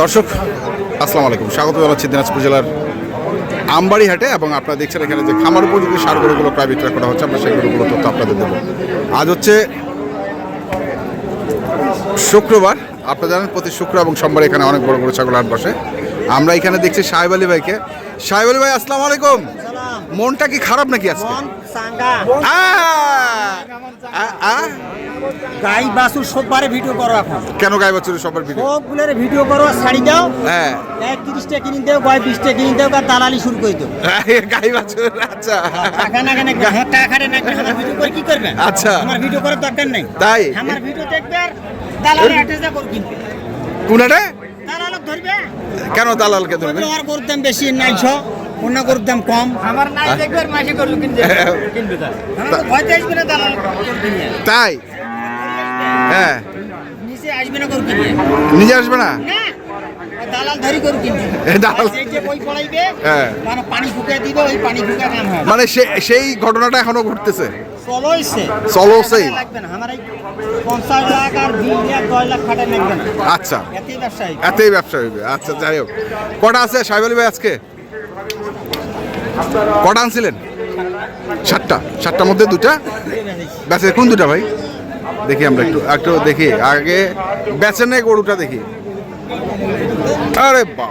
দর্শক, আসসালামু আলাইকুম। স্বাগত জানাচ্ছি দিনাজপুর জেলার আমবাড়ি হাটে এবং আপনারা দেখছেন এখানে যে খামার উপযোগী সার গরুগুলো প্রায় বিক্রয় করা হচ্ছে, আমরা সেই গরুগুলো তথ্য আপনাদের দেবো। আজ হচ্ছে শুক্রবার। আপনারা জানেন, প্রতি শুক্র এবং সোমবার এখানে অনেক বড় বড় ছাগল হাট বসে। আমরা এখানে দেখছি সাহেব আলী ভাইকে। সাহেব আলী ভাই, আসসালামু আলাইকুম। মনটা কি খারাপ নাকি আজকে? গাই বাসুর সববারে ভিডিও করো এখন। কেন গায়ে বাছুরের সবার ভিডিও সবগুলোর ভিডিও করো ছাড়ি দাও। হ্যাঁ। এক তিরিশটা কিনে দেও গয় বিশটা কিনে দেও আর দালালি শুরু করে দেও। গাই বাছুর আচ্ছা। টাকা না কেন হ্যাঁ, টাকা খাটে না ভিডিও করে কি করবে আচ্ছা। আমার ভিডিও করার দরকার নেই। তাই? আমার ভিডিও দেখবে আর দালালি করে কিনবে কোনটা? দালালক ধরবে? কেন দালালকে ধরবে? গরুর দাম বেশি নাইছ অন্য গরুর দাম কম। আমার নাই দেখবে আর মাসে করল কিনবে কিনবে তাই? হ্যাঁ। নিচে আসবে না গরু কিনে নিজে আসবে না? না। দালাল ধরি গরু কিনবে। দালাল- যে যে বই পড়াইবে হ্যাঁ। মানে পানি ফুকে দিবে ওই পানি ফুকে কাম হবে। মানে সেই ঘটনাটা এখনও ঘটতেছে? আচ্ছা। এতেই এতেই ব্যবসা হইবে। আচ্ছা যাই হোক। কটা আছে? সাহেব আলী ভাই আজকে? কটা আনছিলেন? সাতটা। সাতটার মধ্যে দুটা? বেচে কোন দুটা ভাই? দেখি আমরা একটু একটু দেখি। আগে বেচে নেই গরুটা দেখি। আরে বাবা।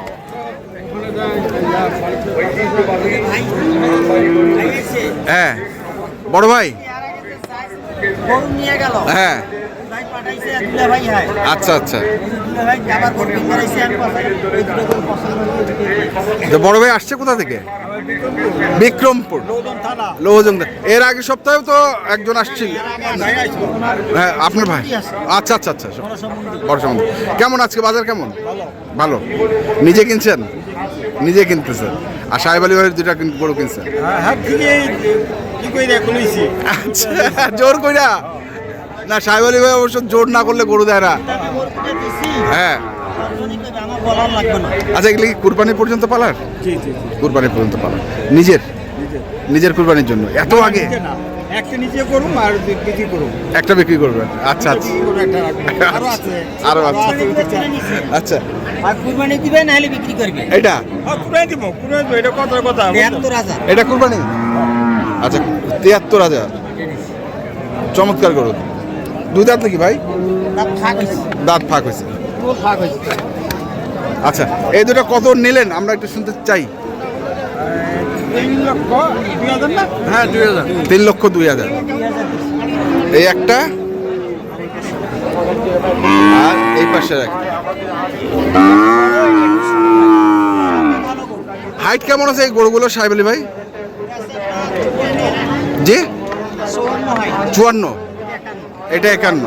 হ্যাঁ। বড় ভাই? গরু নিয়ে গেল। হ্যাঁ। আচ্ছা আচ্ছা। বড় ভাই আসছে কোথা থেকে? বিক্রমপুর। লৌদন এর আগে সপ্তাহেও তো একজন আসছিল। হ্যাঁ আপনার ভাই? আচ্ছা আচ্ছা আচ্ছা বড় সম্বন্ধে। কেমন আজকে বাজার কেমন? ভালো। নিজে কিনছেন? নিজে কিনতেছেন। আর সাহেব আলী ভাইয়ের দুটা গরু কিনছেন? হ্যাঁ রে আচ্ছা জোর কইরা? না সাহেব আলী ভাই অবশ্য জোর না করলে গরু দেয় না। হ্যাঁ। আচ্ছা এগুলি কি কুরবানি পর্যন্ত পালার? কুরবানি পর্যন্ত পালার। নিজের? নিজের। কুরবানির জন্য। এত আগে? একটা নিচে করুম আর বিক্রি করুম। একটা বিক্রি করবেন? আচ্ছা আচ্ছা। আরও আছে। আরও আছে। আচ্ছা। আর কুরবানি দিবে না হলে বিক্রি করবে। এটা কুরবানি দিব কুরবানি দিব এটা কত কথা। এটা কুরবানি? আচ্ছা তিয়াত্তর হাজার। চমৎকার গরু। দুই দাঁত নাকি ভাই? দাঁত ফাঁক হয়েছে। আচ্ছা এই দুটো কত নিলেন? আমরা একটু শুনতে চাই। হ্যাঁ দুই হাজার। তিন লক্ষ দুই হাজার। এই একটা। আর এই পাশে একটা। হাইট কেমন আছে এই গরুগুলো সাহেব আলী ভাই? জি? চুয়ান্ন। এটা একান্ন।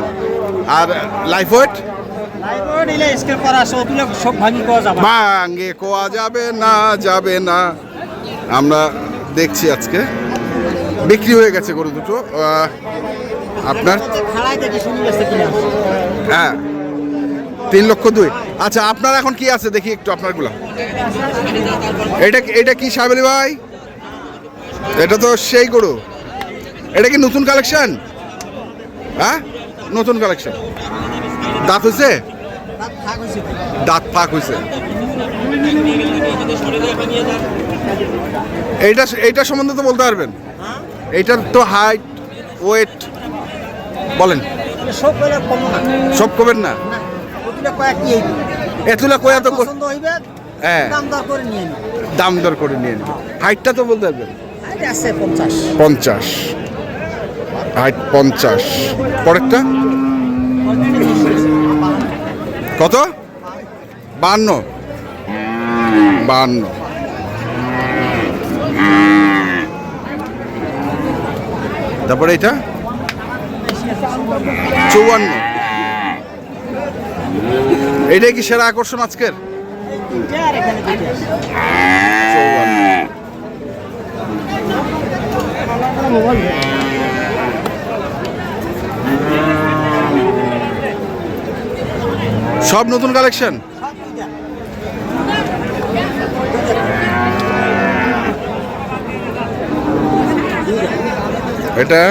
আর লাইফ ওয়েট ভাঙ্গে কোয়া যাবে। না যাবে না। আমরা দেখছি আজকে। বিক্রি হয়ে গেছে গরু দুটো। আপনার? হ্যাঁ। তিন লক্ষ দুই। আচ্ছা আপনার এখন কি আছে? দেখি একটু আপনারগুলো। এটা এটা কি সাবেলি ভাই? এটা তো সেই গরু। এটা কি নতুন কালেকশন হ্যাঁ? নতুন কালেকশন দাঁত হয়েছে দাঁত ফাঁক হয়েছে এইটা এইটা সম্বন্ধে তো বলতে পারবেন? এইটার তো হাইট ওয়েট বলেন। সব কবেন না? এতুলা কয়া তো পছন্দ হ্যাঁ। দাম দর করে নিয়ে হাইটটা তো বলতে পারবেন? পঞ্চাশ। হাইট পঞ্চাশ। পরেরটা? কত? বান্ন। বান্ন। তারপরে এটা? চৌয়ান্ন। এটাই কি সেরা আকর্ষণ আজকের? চৌয়ান্ন। সব নতুন কালেকশন? এটা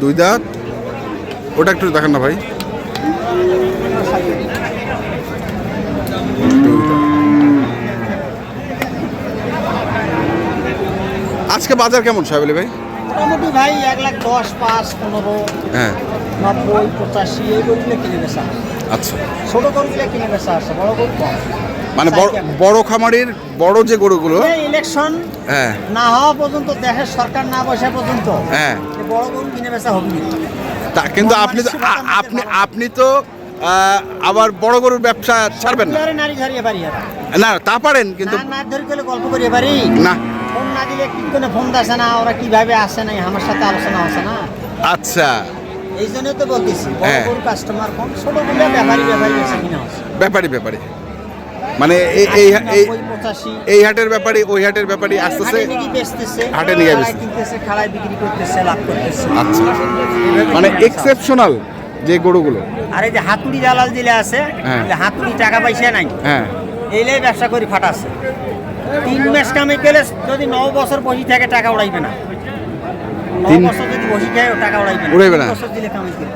দুই দাঁত। ওটা একটু দেখান না ভাই। আজকে বাজার কেমন সাহেব ভাই? মোটামুটি ভাই এক লাখ দশ পাঁচ পনেরো। হ্যাঁ। নব্বই পঁচাশি এই গরুগুলো কিনে বেচা আচ্ছা। ছোট গরুগুলো কিনে বেচা আছে বড় গরু কম। মানে বড় খামারির বড় যে গরুগুলো ইলেকশন হ্যাঁ। না হওয়া পর্যন্ত দেশের সরকার না বসা পর্যন্ত হ্যাঁ। বড় গরু কিনে বেচা হবে তা কিন্তু আপনি তো আপনি আপনি তো আবার বড় গরুর ব্যবসা ছাড়বেন না। নারী ধরিয়ে পারি না তা পারেন কিন্তু না ধরি গেলে গল্প করিয়ে পারি না। ফোন না দিলে কি করে ফোন আসে না ওরা কীভাবে আসে না আমার সাথে আলোচনা হচ্ছে না। আচ্ছা। এই জন্য তো বলতেছি বড় হ্যাঁ। কাস্টমার কম ছোটগুলো ব্যাপারী ব্যাপারী কিনা মানে এই এই এই পঁচাশি। এই হাটের ব্যাপারই ওই হাটের ব্যাপারই আস্তে আস্তে হাটে নিয়ে বেচতেছে। বিক্রি করতেছে লাভ করতেছে। আচ্ছা। মানে এক্সেপশনাল যে গরুগুলো। আর এই যে হাতুড়ি দালাল দিলে আছে হ্যাঁ। হাতুড়ি টাকা পয়সা নাই। হ্যাঁ। এইলাই ব্যবসা করি ফাটাছে তিন মাস কামে গেলে যদি ন বছর বসি থাকে টাকা উড়াইবে ন। তিন- বছর যদি বসি খায় ও টাকা উড়াইবে না। উড়াইবে না। বছর দিলে কামাই করবে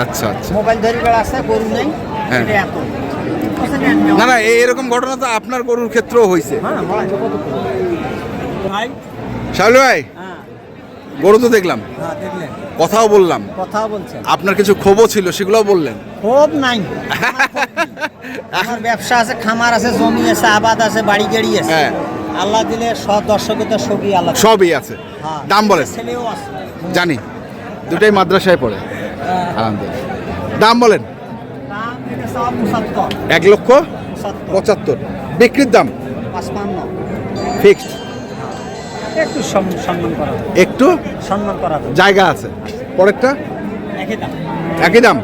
আচ্ছা আচ্ছা। মোবাইল ধরি বেড়া আছে গরু নেই হ্যাঁ। এটা এত। না? না এরকম ঘটনা তো আপনার গরুর ক্ষেত্রেও হয়েছে। হ্যাঁ ভাই? শাহুল ভাই হ্যাঁ। গরু তো দেখলাম। কথাও বললাম। কথা বলছেন। আপনার কিছু ক্ষোভও ছিল সেগুলোও বললেন। ক্ষোভ নাই। আমার ব্যবসা আছে খামার আছে জমি আছে আবাদ আছে বাড়ি গাড়ি আছে। হ্যাঁ। আল্লাহ দিলে সব দর্শকদের সবই আল্লাহ সবই আছে। হ্যাঁ। দাম বলেন। জানি। দুটাই মাদ্রাসায় পড়ে। আলহামদুলিল্লাহ। দাম বলেন। এক লক্ষ পঁচাত্তর। বিক্রির দাম? ফিক্সড? একটু সম্মান করা একটু? সম্মান করা জায়গা আছে। পরেরটা? একই দাম। একই দাম?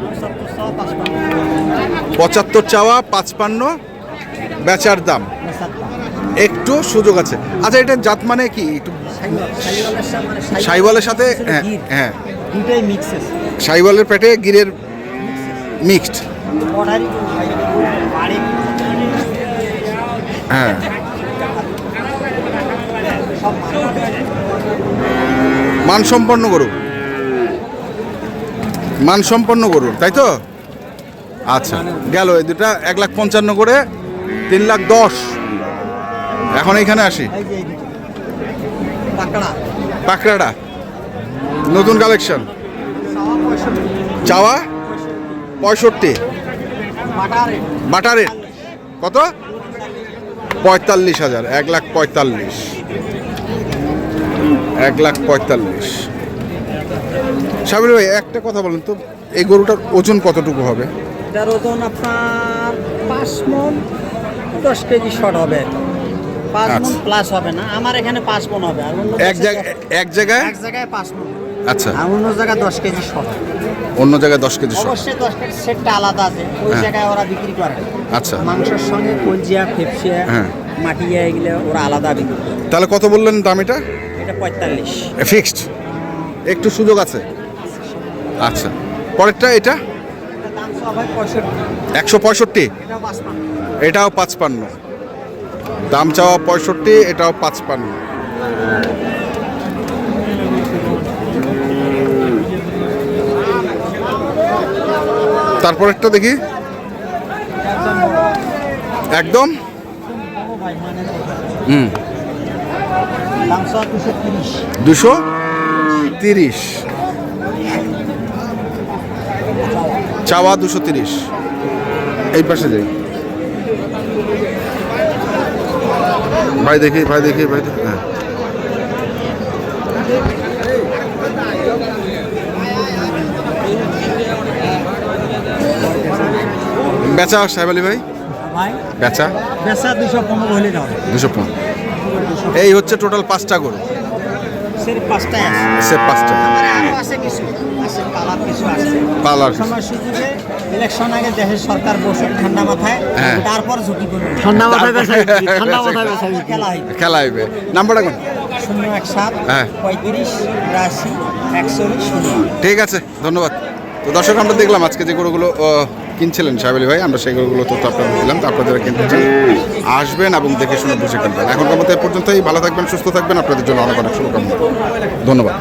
পঁচাত্তর চাওয়া পাঁচপান্ন। বেচার দাম। একটু সুযোগ আছে। আচ্ছা এটা জাত মানে কি? একটু সাইওয়াল, সাইওয়ালের সাথে হ্যাঁ। হ্যাঁ। সাইওয়ালের পেটে গিরের মিক্সড হ্যাঁ। মানসম্পন্ন গরু। মানসম্পন্ন গরু তাই তো? আচ্ছা গেল এই দুটা এক লাখ পঞ্চান্ন করে তিন লাখ দশ। এখন এইখানে আসি। পাকড়াটা। নতুন কালেকশন চাওয়া পঁয়ষট্টি। বাটারে। বাটারের কত? পঁয়তাল্লিশ হাজার। এক লাখ পঁয়তাল্লিশ। এক লাখ পঁয়তাল্লিশ। সাবির ভাই একটা কথা বলেন তো। এই গরুটার ওজন কতটুকু হবে? এটার ওজন আপনার পাঁচ মন দশ কেজি শর্ট হবে। পাঁচ মন আচ্ছা। প্লাস হবে না। আমার এখানে পাঁচ মন হবে। আর অন্য এক জায়গায় এক জায়গায়? এক জায়গায় পাঁচ মন। আচ্ছা। আর অন্য জায়গায় দশ কেজি অন্য জায়গায় দশ কেজি অবশ্যই দশ কেজি সেটটা আলাদা আছে। ওই হ্যাঁ। জায়গায় ওরা বিক্রি করে। আচ্ছা। মাংসের সঙ্গে কলজিয়া ফেপসিয়া হ্যাঁ। মাটিয়া এগুলো ওরা আলাদা বিক্রি করে। তাহলে কত বললেন দাম এটা? এটা পঁয়তাল্লিশ। ফিক্সড একটু সুযোগ আছে? আচ্ছা। পরেরটা এটা? একশো পঁয়ষট্টি? এটাও পাঁচপান্ন দাম চাওয়া পঁয়ষট্টি, এটাও পাঁচপান্ন। তারপর একটা দেখি। একদম। দুশো তিরিশ। চাওয়া দুশো তিরিশ। এই পাশে যাই। ভাই দেখি ভাই দেখি ভাই দেখি হ্যাঁ। বেচা সাহেব আলী ভাই? ভাই? বেচা? বেচা দুশো পনেরো হলে দুশো পনেরো। এই হচ্ছে টোটাল পাঁচটা গরু। সের পাঁচটায় আছে। আছে কিছু। আছে পালার কিছু আছে। পালার সময় সুযোগে ইলেকশন আগে দেশের সরকার বসে ঠান্ডা মাথায় হ্যাঁ। তারপর ঝুঁকি করবে ঠান্ডা মাথায় ঠান্ডা মাথায় খেলা হইবে। খেলা হইবে। নাম্বারটা কোন শূন্য এক সাত হ্যাঁ। পঁয়ত্রিশ বিরাশি একচল্লিশ শূন্য। ঠিক আছে ধন্যবাদ। তো দর্শক আমরা দেখলাম আজকে যে গরুগুলো কিনছিলেন সাহেব ভাই। আমরা সেই গরুগুলো তথ্য আপনাদের দিলাম। তো আপনারা কিনতে আসবেন এবং দেখে শুনে বুঝে কিনবেন। এখনকার মতো এ পর্যন্তই। ভালো থাকবেন সুস্থ থাকবেন। আপনাদের জন্য অনেক অনেক শুভকামনা। ধন্যবাদ।